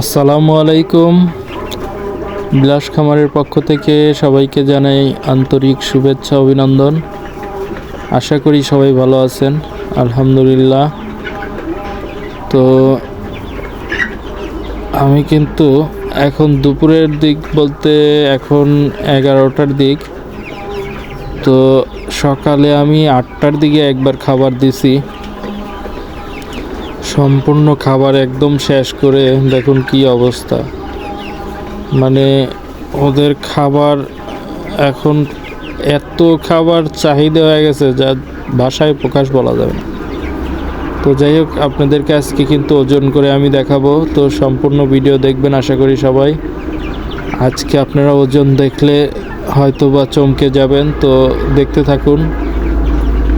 আসসালামু আলাইকুম বিলাস খামারের পক্ষ থেকে সবাইকে জানাই আন্তরিক শুভেচ্ছা, অভিনন্দন। আশা করি সবাই ভালো আছেন, আলহামদুলিল্লাহ। তো আমি কিন্তু এখন দুপুরের দিক বলতে এখন এগারোটার দিক। তো সকালে আমি আটটার দিকে একবার খাবার দিছি। সম্পূর্ণ খাবার একদম শেষ করে দেখুন কি অবস্থা। মানে ওদের খাবার এখন এত খাবার চাহিদা হয়ে গেছে যা ভাষায় প্রকাশ বলা যাবে না। তো যাই হোক, আপনাদেরকে আজকে কিন্তু ওজন করে আমি দেখাবো। তো সম্পূর্ণ ভিডিও দেখবেন আশা করি সবাই। আজকে আপনারা ওজন দেখলে হয়তো বা চমকে যাবেন। তো দেখতে থাকুন,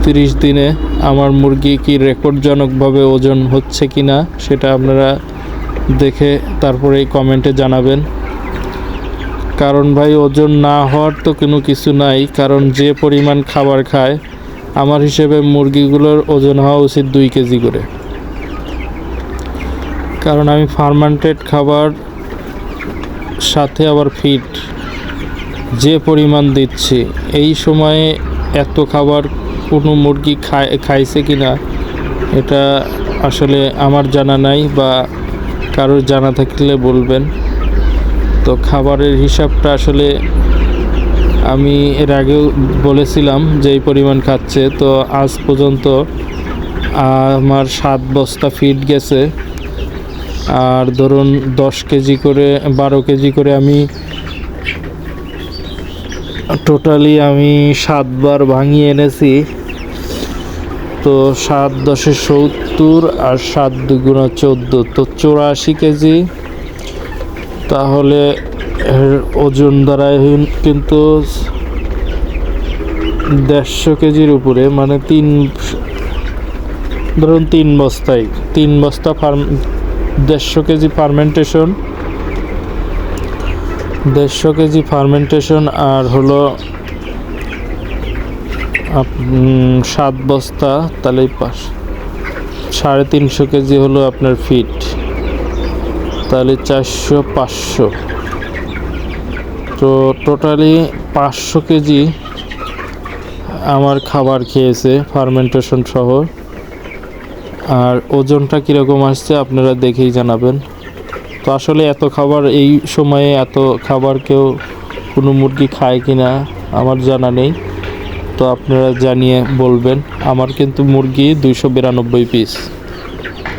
তিরিশ দিনে। আমার মুরগি কি রেকর্ডজনকভাবে ওজন হচ্ছে কি না সেটা আপনারা দেখে তারপরেই কমেন্টে জানাবেন। কারণ ভাই, ওজন না হওয়ার তো কোনো কিছু নাই, কারণ যে পরিমাণ খাবার খায়, আমার হিসেবে মুরগিগুলোর ওজন হওয়া উচিত দুই কেজি করে। কারণ আমি ফার্মান্টেড খাবার সাথে আবার ফিট যে পরিমাণ দিচ্ছি, এই সময়ে এত খাবার কোনো মুরগি খায় খাইছে কি না এটা আসলে আমার জানা নাই বা কারোর জানা থাকলে বলবেন। তো খাবারের হিসাবটা আসলে আমি এর আগেও বলেছিলাম যে এই পরিমাণ খাচ্ছে, তো আজ পর্যন্ত আমার সাত বস্তা ফিট গেছে। আর ধরুন দশ কেজি করে, বারো কেজি করে আমি টোটালি আমি সাতবার ভাঙিয়ে এনেছি। তো সাত দশে সত্তর আর সাত দুগুণা চোদ্দ, তো চৌরাশি কেজি। তাহলে এর ওজন দাঁড়ায় কিন্তু দেড়শো কেজির উপরে মানে তিন, ধরুন তিন বস্তায়, তিন বস্তা ফার্ম, দেড়শো কেজি ফার্মেন্টেশন, দেড়শো কেজি ফার্মেন্টেশন আর হলো সাত বস্তা তাহলে পাঁচ সাড়ে তিনশো কেজি হলো আপনার ফিট তাহলে চারশো, পাঁচশো। তো টোটালি পাঁচশো কেজি আমার খাবার খেয়েছে ফার্মেন্টেশন সহ। আর ওজনটা কীরকম আসছে আপনারা দেখেই জানাবেন। তো আসলে এত খাবার, এই সময়ে এত খাবার কেউ কোনো মুরগি খায় কি না আমার জানা নেই। তো আপনারা জানিয়ে বলবেন, আমার কিন্তু মুরগি দুইশো বিরানব্বই পিস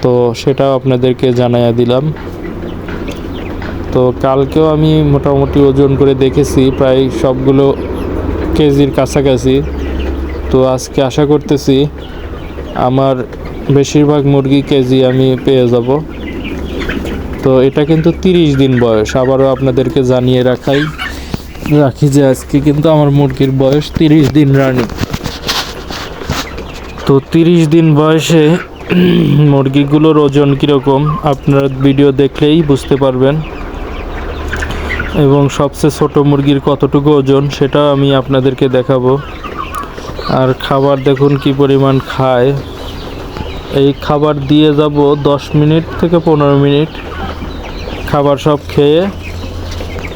তো সেটাও আপনাদেরকে জানাইয়া দিলাম। তো কালকেও আমি মোটামুটি ওজন করে দেখেছি, প্রায় সবগুলো কেজির কাছাকাছি। তো আজকে আশা করতেছি, আমার বেশিরভাগ মুরগি কেজি আমি পেয়ে যাব। তো এটা কিন্তু তিরিশ দিন বয়স, আবারও আপনাদেরকে জানিয়ে রাখাই। রাখি যে আজকে কিন্তু আমার মুরগির বয়স তিরিশ দিন রানি। তো তিরিশ দিন বয়সে মুরগিগুলোর ওজন কীরকম আপনারা ভিডিও দেখলেই বুঝতে পারবেন। এবং সবচেয়ে ছোট মুরগির কতটুকু ওজন সেটাও আমি আপনাদেরকে দেখাবো। আর খাবার দেখুন কি পরিমাণ খায়। এই খাবার দিয়ে যাব দশ মিনিট থেকে পনেরো মিনিট। খাবার সব খেয়ে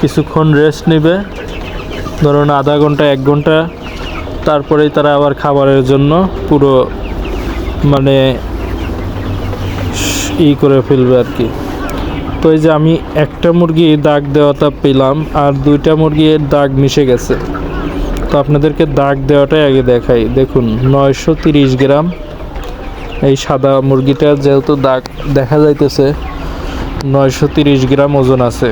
কিছুক্ষণ রেস্ট নেবে। ধরুন আধা ঘণ্টা, এক ঘণ্টা, তারপরেই তারা আবার খাবারের জন্য পুরো মানে ই করে ফেলবে আর কি। তো এই যে আমি একটা মুরগি দাগ দেওয়াটা পেলাম আর দুইটা মুরগির দাগ মিশে গেছে। তো আপনাদেরকে দাগ দেওয়াটাই আগে দেখাই। দেখুন, নয়শো তিরিশ গ্রাম এই সাদা মুরগিটা যেহেতু দাগ দেখা যাইতেছে, নয়শো তিরিশ গ্রাম ওজন আছে।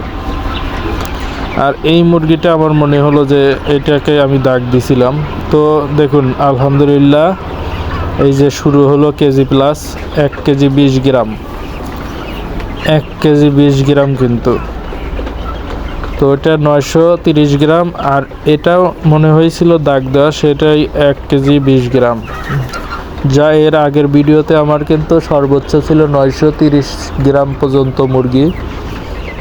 আর এই মুরগিটা আমার মনে হলো যে এটাকে আমি দাগ দিছিলাম। তো দেখুন, আলহামদুলিল্লাহ, এই যে শুরু হলো কেজি প্লাস এক কেজি বিশ গ্রাম। এক কেজি বিশ গ্রাম কিন্তু। তো এটা নয়শো তিরিশ গ্রাম, আর এটাও মনে হয়েছিল দাগ দেওয়া, সেটাই এক কেজি বিশ গ্রাম। যা এর আগের ভিডিওতে আমার কিন্তু সর্বোচ্চ ছিল নয়শো তিরিশ গ্রাম পর্যন্ত মুরগি।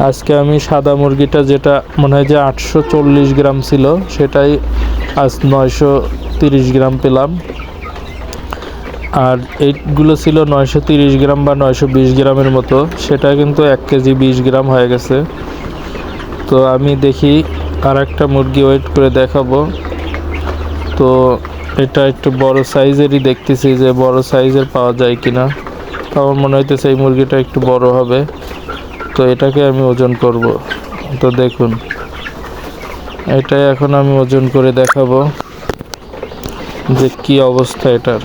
আজকে আমি সাদা মুরগিটা যেটা মনে হয় যে আটশো চল্লিশ গ্রাম ছিল, সেটাই আজ নয়শো তিরিশ গ্রাম পেলাম। আর এইগুলো ছিল নয়শো তিরিশ গ্রাম বা নয়শো বিশ গ্রামের মতো, সেটা কিন্তু এক কেজি বিশ গ্রাম হয়ে গেছে। তো আমি দেখি আর একটা মুরগি ওয়েট করে দেখাবো। তো এটা একটু বড় সাইজেরই দেখতেছি যে বড় সাইজের পাওয়া যায় কিনা। তো আমার মনে হইতেছে এই মুরগিটা একটু বড় হবে। তো এটাকে আমি ওজন করব। তো দেখুন, এটাই এখন আমি ওজন করে দেখাবো যে কি অবস্থা এটার।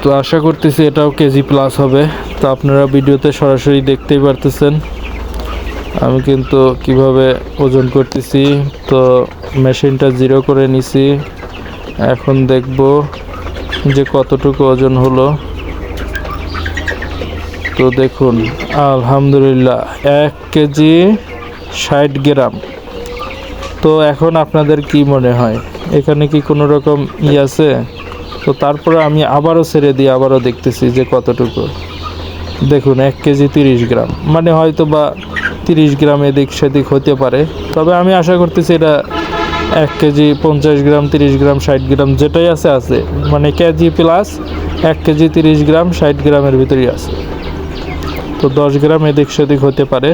তো আশা করতেছি এটাও কেজি প্লাস হবে। তো আপনারা ভিডিওতে সরাসরি দেখতেই পারতেছেন, আমি কিন্তু কীভাবে ওজন করতেছি। তো মেশিনটা জিরো করে নিছি, এখন দেখব যে কতটুকু ওজন হলো। তো দেখুন, আলহামদুলিল্লাহ, এক কেজি ষাট গ্রাম। তো এখন আপনাদের কি মনে হয়? এখানে কি কোনো রকম ই আছে? তো তারপরে আমি আবারও ছেড়ে দিয়ে আবারও দেখতেছি যে কতটুকু। দেখুন, এক কেজি তিরিশ গ্রাম। মানে হয়তো বা তিরিশ গ্রাম এদিক সেদিক হতে পারে। তবে আমি আশা করতেছি এটা এক কেজি পঞ্চাশ গ্রাম, তিরিশ গ্রাম, ষাট গ্রাম যেটাই আছে আছে। মানে কেজি প্লাস এক কেজি তিরিশ গ্রাম, ষাট গ্রামের ভিতরেই আছে। তো দশ গ্রাম এদিক সেদিক হতে পারে।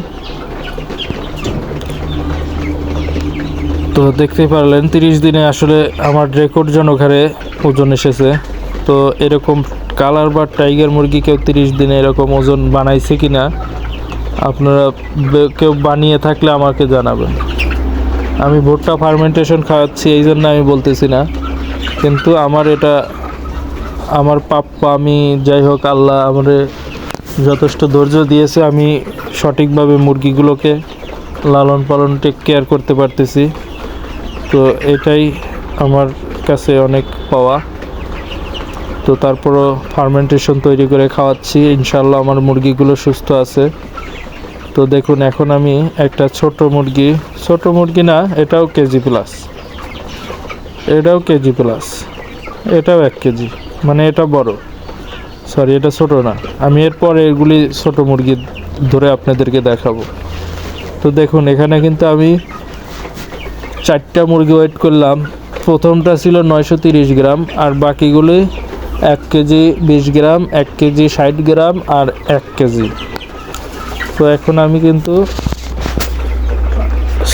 তো দেখতে পারলেন, তিরিশ দিনে আসলে আমার রেকর্ডজনক হারে ওজন এসেছে। তো এরকম কালার বা টাইগার মুরগি কেউ তিরিশ দিনে এরকম ওজন বানাইছে কি না আপনারা কেউ বানিয়ে থাকলে আমাকে জানাবেন। আমি ভুট্টা ফার্মেন্টেশন খাওয়াচ্ছি, এই জন্য আমি বলতেছি না। কিন্তু আমার এটা, আমার প্রাপ্য আমি যাই হোক, আল্লাহ আমারে যথেষ্ট ধৈর্য দিয়েছে, আমি সঠিকভাবে মুরগিগুলোকে লালন পালন টেক কেয়ার করতে পারতেছি। তো এটাই আমার কাছে অনেক পাওয়া। তো তারপরও ফার্মেন্টেশন তৈরি করে খাওয়াচ্ছি ইনশাল্লাহ আমার মুরগিগুলো সুস্থ আছে। তো দেখুন, এখন আমি একটা ছোট মুরগি ছোট মুরগি না, এটাও কেজি প্লাস এটাও কেজি প্লাস এটাও এক কেজি মানে এটা বড়। সরি এটা ছোট না। আমি এরপরে এগুলি ছোট মুরগি ধরে আপনাদেরকে দেখাবো। তো দেখুন, এখানে কিন্তু আমি চারটা মুরগি ওয়েট করলাম। প্রথমটা ছিল নয়শো তিরিশ গ্রাম, আর বাকিগুলি এক কেজি বিশ গ্রাম, এক কেজি ষাট গ্রাম, আর এক কেজি। তো এখন আমি কিন্তু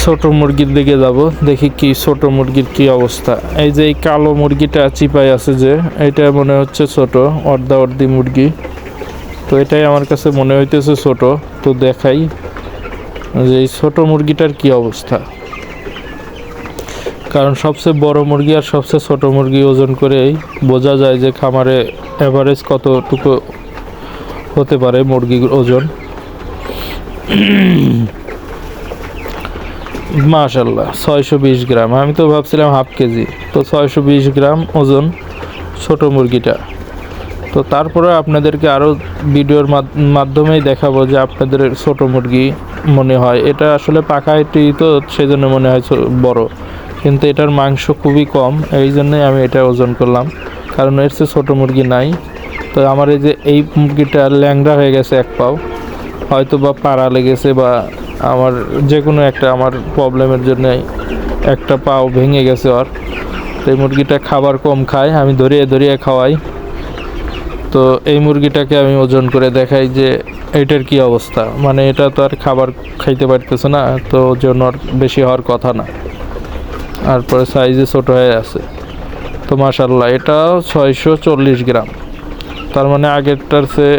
ছোট মুরগির দিকে যাব, দেখি কি ছোট মুরগির কি অবস্থা। এই যে এই কালো মুরগিটা চিপাই আছে যে, এটা মনে হচ্ছে ছোট, অর্ধা অর্ধি মুরগি। তো এটাই আমার কাছে মনে হইতেছে ছোট, তো দেখাই যে এই ছোট মুরগিটার কি অবস্থা। কারণ সবচেয়ে বড় মুরগি আর সবচেয়ে ছোট মুরগি ওজন করেই বোঝা যায় যে খামারে অ্যাভারেজ কতটুকু হতে পারে মুরগির ওজন। মাশাল্লাহ ছয়শো বিশ গ্রাম। আমি তো ভাবছিলাম হাফ কেজি। তো ছয়শো বিশ গ্রাম ওজন ছোট মুরগিটা। তো তারপরে আপনাদেরকে আরও ভিডিওর মাধ- মাধ্যমেই দেখাবো যে আপনাদের ছোট মুরগি মনে হয়। এটা আসলে পাখাটি তো সেজন্য মনে হয় বড়। কিন্তু এটার মাংস খুবই কম, এই জন্যই আমি এটা ওজন করলাম। কারণ এর চেয়ে ছোটো মুরগি নাই। তো আমার এই যে, এই মুরগিটা ল্যাংড়া হয়ে গেছে এক পাও। হয়তো বা পাড়া লেগেছে বা আমার যে কোনো একটা আমার প্রবলেমের জন্য একটা পাও ভেঙে গেছে ওর। তো এই মুরগিটা খাবার কম খায়, আমি ধরিয়ে ধরিয়ে খাওয়াই। তো এই মুরগিটাকে আমি ওজন করে দেখাই যে এটার কি অবস্থা। মানে এটা তো আর খাবার খাইতে পারতেছে না, তো ওজন আর বেশি হওয়ার কথা না। আর পরে সাইজে ছোট হয়ে আছে। তো মাশাল্লাহ এটাও ছয়শো চল্লিশ গ্রাম। তার মানে আগেরটার চেয়ে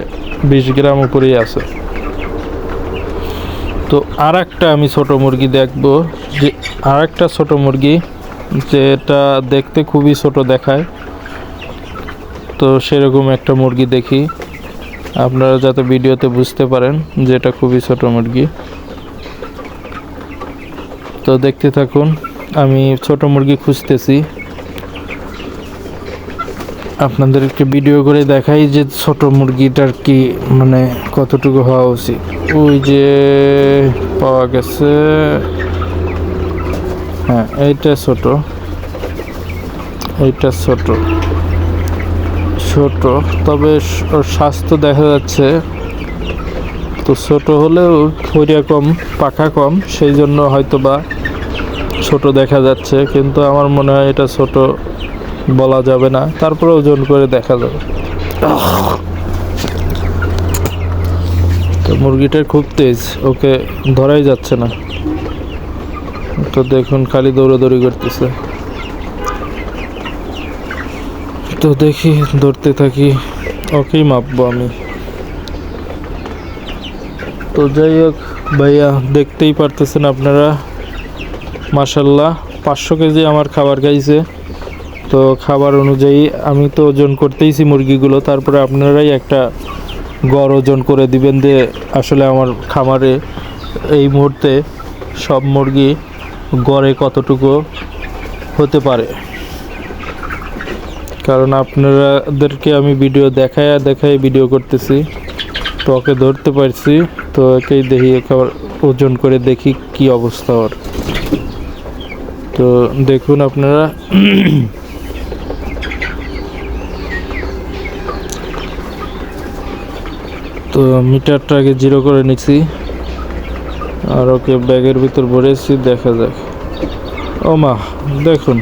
বিশ গ্রাম উপরেই আছে। তো আর একটা আমি ছোট মুরগি দেখব। যে আর একটা ছোট মুরগি যেটা দেখতে খুবই ছোট দেখায়। তো সেরকম একটা মুরগি দেখি। আপনারা যাতে ভিডিওতে বুঝতে পারেন যে এটা খুবই ছোট মুরগি। তো দেখতে থাকুন, আমি ছোট মুরগি খুঁজতেছি। আপনাদেরকে ভিডিও করে দেখাই যে ছোট মুরগিটার কি মানে কতটুকু হওয়া উচিত। ওই যে পাওয়া গেছে। হ্যাঁ এইটা ছোট। এইটা ছোট। ছোট, তবে ওর স্বাস্থ্য দেখা যাচ্ছে। তো ছোট হলেও ওইটা কম, পাখা কম, সেই জন্য হয়তো বা ছোট দেখা যাচ্ছে। কিন্তু আমার মনে হয় এটা ছোট বলা যাবে না। তারপরে ওজন করে দেখা যাবে। তো মুরগিটার খুব তেজ, ওকে ধরাই যাচ্ছে না। তো দেখুন, খালি দৌড়াদৌড়ি করতেছে। তো দেখি ধরতে থাকি, ওকেই মাপবো আমি। তো যাই হোক, ভাইয়া, দেখতেই পারতেছেন আপনারা? মাসাল্লাহ পাঁচশো কেজি আমার খাবার খাইছে। তো খাবার অনুযায়ী আমি তো ওজন করতেইছি মুরগিগুলো, তারপরে আপনারাই একটা গড় ওজন করে দিবেন যে আসলে আমার খামারে এই মুহূর্তে সব মুরগি গড়ে কতটুকু হতে পারে। কারণ আপনাদেরকে আমি ভিডিও দেখায় দেখায় ভিডিও করতেছি, তো ওকে ধরতে পারছি, তো একেই দেখি একবার ওজন করে দেখি কি অবস্থা ওর। তো দেখুন আপনারা তো মিটারটা আগে জিরো করে নিচ্ছি আর ওকে ব্যাগের ভিতর ভরেছি, দেখা যাক। ও মা, দেখুন,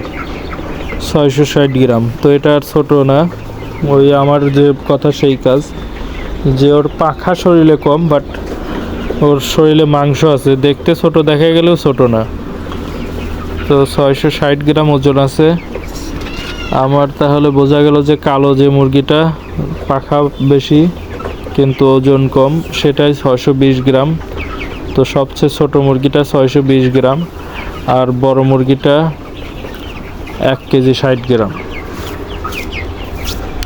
ছয়শো ষাট গ্রাম। তো এটা আর ছোটো না। ওই আমার যে কথা সেই কাজ। যে ওর পাখা শরীরে কম বাট ওর শরীরে মাংস আছে। দেখতে ছোট, দেখা গেলেও ছোট না। তো ছয়শো ষাট গ্রাম ওজন আছে। আমার তাহলে বোঝা গেল যে কালো যে মুরগিটা, পাখা বেশি। কিন্তু ওজন কম, সেটাই ছয়শো বিশ গ্রাম। তো সবচেয়ে ছোট মুরগিটা ছয়শো বিশ গ্রাম আর বড় মুরগিটা এক কেজি ষাট গ্রাম।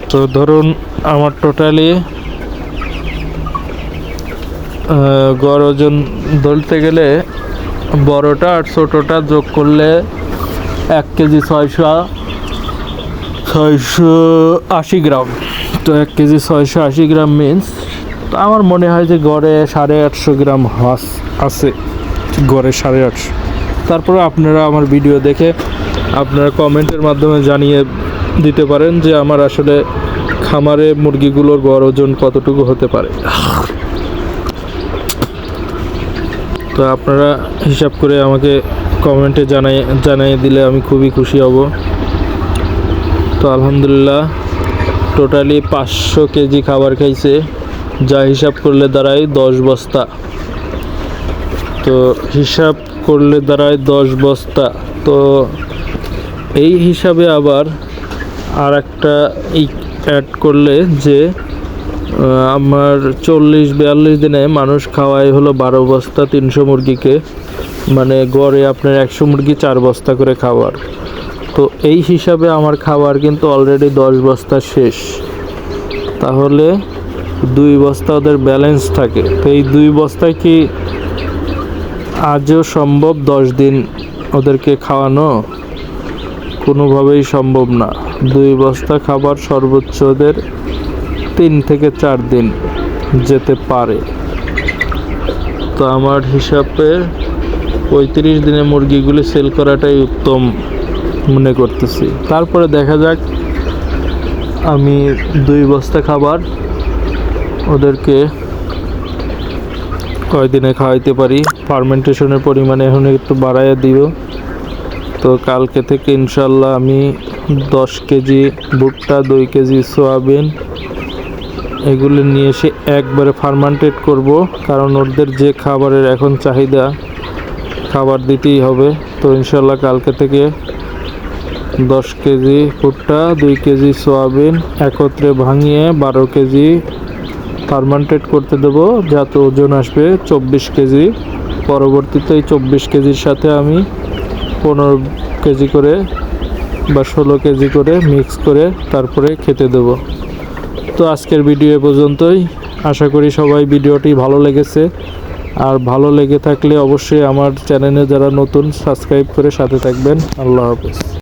তো ধরুন আমার টোটালি গড় ওজন ধরতে গেলে বড়টা আর ছোটোটা যোগ করলে এক কেজি ছয়শো ছয়শো আশি গ্রাম। তো এক কেজি ছয়শো আশি গ্রাম মিন্স তো আমার মনে হয় যে গড়ে সাড়ে আটশো গ্রাম হাঁস আছে। গড়ে সাড়ে আটশো। তারপরে আপনারা আমার ভিডিও দেখে আপনারা কমেন্টের মাধ্যমে জানিয়ে দিতে পারেন যে আমার আসলে খামারে মুরগিগুলোর গড় ওজন কতটুকু হতে পারে। তো আপনারা হিসাব করে আমাকে কমেন্টে জানাই জানিয়ে দিলে আমি খুবই খুশি হব। তো আলহামদুলিল্লাহ, টোটালি পাঁচশো কেজি খাবার খাইছে। যা হিসাব করলে দাঁড়ায় দশ বস্তা। তো হিসাব করলে দাঁড়ায় দশ বস্তা। তো এই হিসাবে আবার আর একটা অ্যাড করলে যে আমার চল্লিশ বিয়াল্লিশ দিনে মানুষ খাওয়াই হলো বারো বস্তা তিনশো মুরগিকে। মানে গড়ে আপনার একশো মুরগি চার বস্তা করে খাবার তো এই হিসাবে আমার খাবার কিন্তু অলরেডি দশ বস্তা শেষ। তাহলে দুই বস্তা ওদের ব্যালেন্স থাকে। তো এই দুই বস্তায় কি আজও সম্ভব দশ দিন ওদেরকে খাওয়ানো? কোনোভাবেই সম্ভব না। দুই বস্তা খাবার সর্বোচ্চ ওদের তিন থেকে চার দিন যেতে পারে। তো আমার হিসাবে পঁয়ত্রিশ দিনে মুরগিগুলি সেল করাটাই উত্তম মনে করতেছি। তারপরে দেখা যাক আমি দুই বস্তা খাবার ওদেরকে কয়দিনে খাওয়াইতে পারি। ফার্মেন্টেশনের পরিমাণে এখন একটু বাড়াইয়া দিও। তো কালকে থেকে ইনশাল্লাহ আমি দশ কেজি ভুট্টা, দুই কেজি সোয়াবিন এগুলো নিয়ে এসে একবারে ফার্মান্টেড করব। কারণ ওদের যে খাবারের এখন চাহিদা, খাবার দিতেই হবে। তো ইনশাল্লাহ কালকে থেকে দশ কেজি ভুট্টা, দুই কেজি সোয়াবিন একত্রে ভাঙিয়ে বারো কেজি ফার্মান্টেড করতে দেবো, যাতে ওজন আসবে চব্বিশ কেজি। পরবর্তীতে এই চব্বিশ কেজির সাথে আমি পনেরো কেজি করে বা ষোলো কেজি করে মিক্স করে তারপরে খেতে দেবো। তো আজকের ভিডিও এ পর্যন্তই। আশা করি সবাই ভিডিওটি ভালো লেগেছে। আর ভালো লেগে থাকলে অবশ্যই আমার চ্যানেলে যারা নতুন সাবস্ক্রাইব করে সাথে থাকবেন। আল্লাহ হাফেজ।